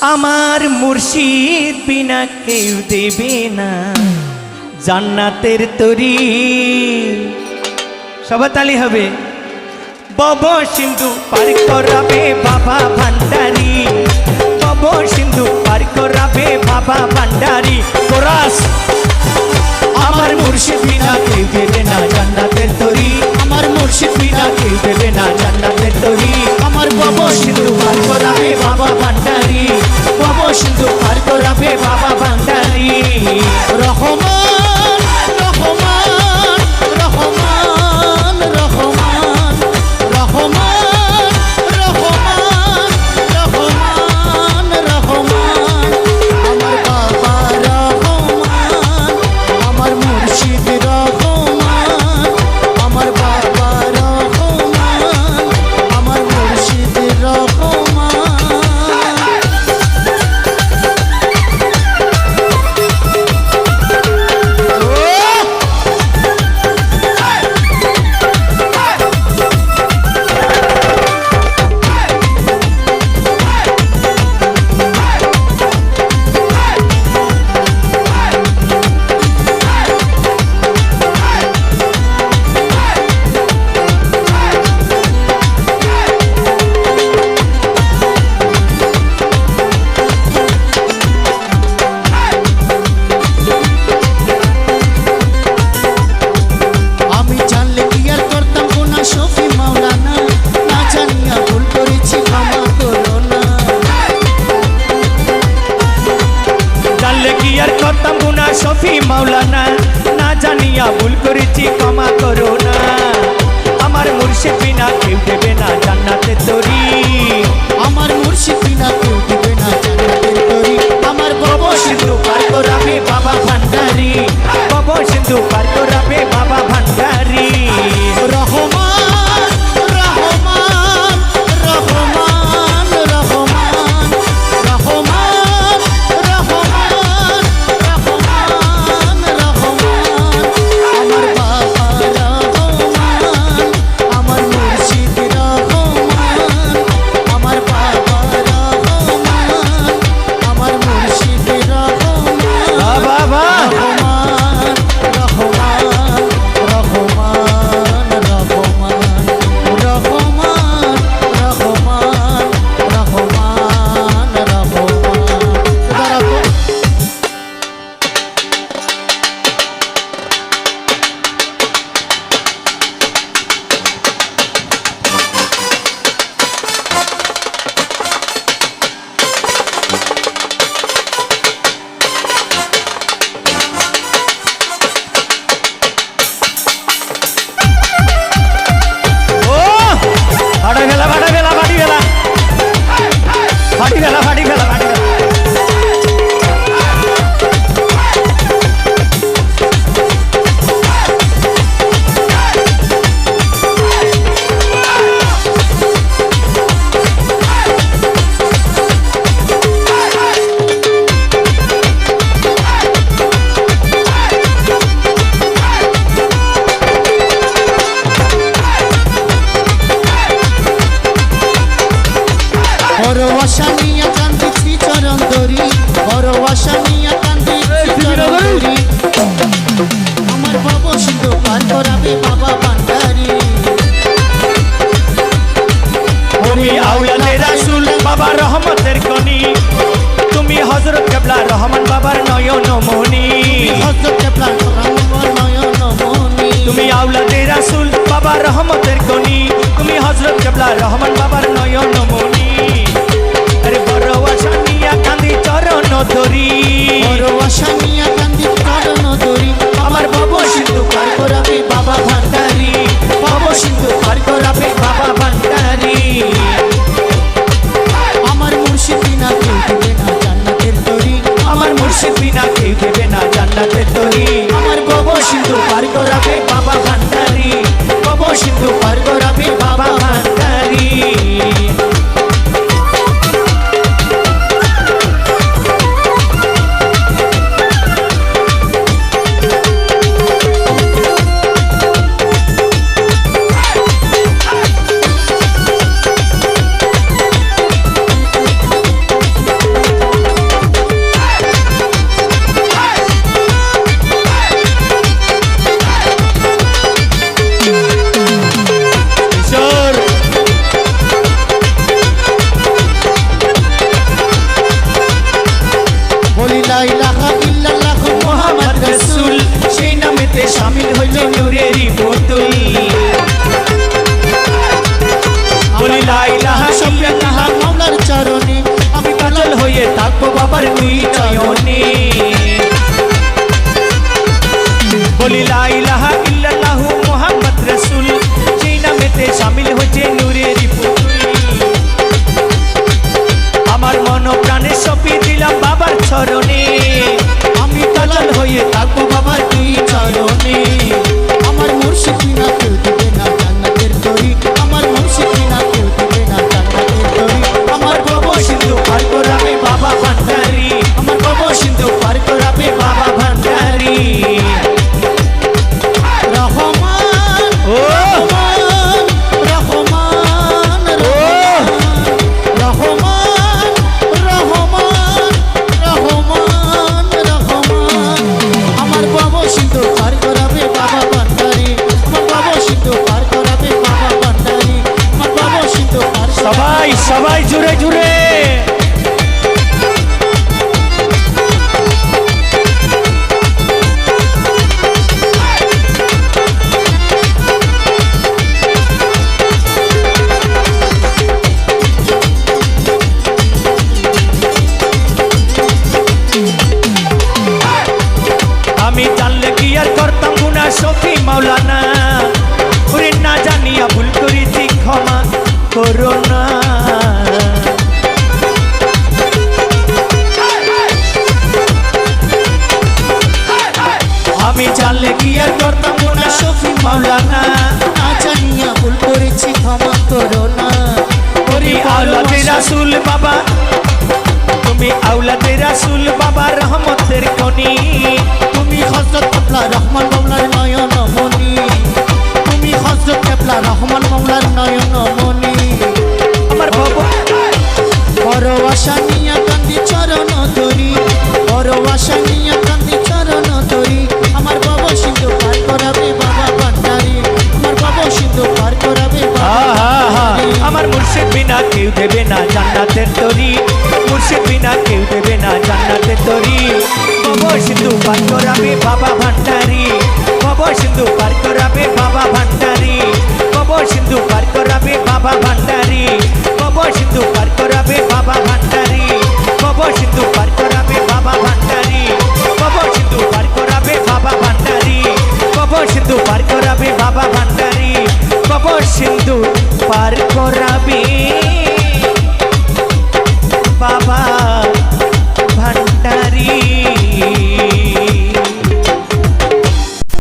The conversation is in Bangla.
আমার মুর্শিদ বিনা কেউ দেবে না। জান্নাতের তরি। সবার তালি হবে। বব সিন্ধু পার করাবে বাবা ভান্ডারি। বব সিন্ধু মাওলানা না জানিয়া ভুল করেছি ক্ষমা করো না আমার মুর্শিদ বিনা কেউ দেবে না জান্নাতে তরি। আমার মুর্শিদ বিনা কেউ দেবে না জান্নাতে তরি। আমার বাবা সিন্ধু পার করাবে বাবা ভান্ডারি। বাবা সিন্ধু পার করাবে আশা নিয়ে কান্দিছি চরণ ধরি। বড় আশা নিয়ে কান্দিছি চরণ ধরি। আমার বাবা সিন্ধু পার করাবে বাবা ভান্ডারি। তুমি আউলাদে রাসূল বাবা রহমতের কনি। তুমি হযরত কেবলা রহমান বাবার নয়ন রহমান নয়ন মনি। তুমি আউলাদে রাসূল বাবা রহমতের কনি। তুমি হযরত কেবলা রহমান বাবার নয়ন মনি। ধরি বড় আশা বলি লাইলাহা ইল্লাল্লাহু মুহাম্মদ রাসূল। সেই নামেতে শামিল হয়েছে নূরের আমার মন প্রাণে সপি দিলাম বাবার চরণে। আমি কালাল হয়ে থাকব বাবার দুই চরণে। আমার মুর্শিদ মাওলানা ওরে না জানিয়া ভুল করেছি ক্ষমা করো না। আমি জানলে কি আর করতাম গুনা সফি মাওলানা না জানিয়া ভুল করেছি ক্ষমা করো না। ওরে আওলাদে রাসুল বাবা, তুমি আওলাদে রাসুল বাবা রহমতের খনি। কেউ দেবে না জান্নাতের তরি। মুর্শিদ বিনা কেউ দেবে না জান্নাতের তরি। কব সিন্ধু পার করাবে বাবা ভান্ডারি। কব সিন্ধু পার করাবে বাবা ভান্ডারি। ভান্ডারি সিন্ধু পার করাবে বাবা ভান্ডারি।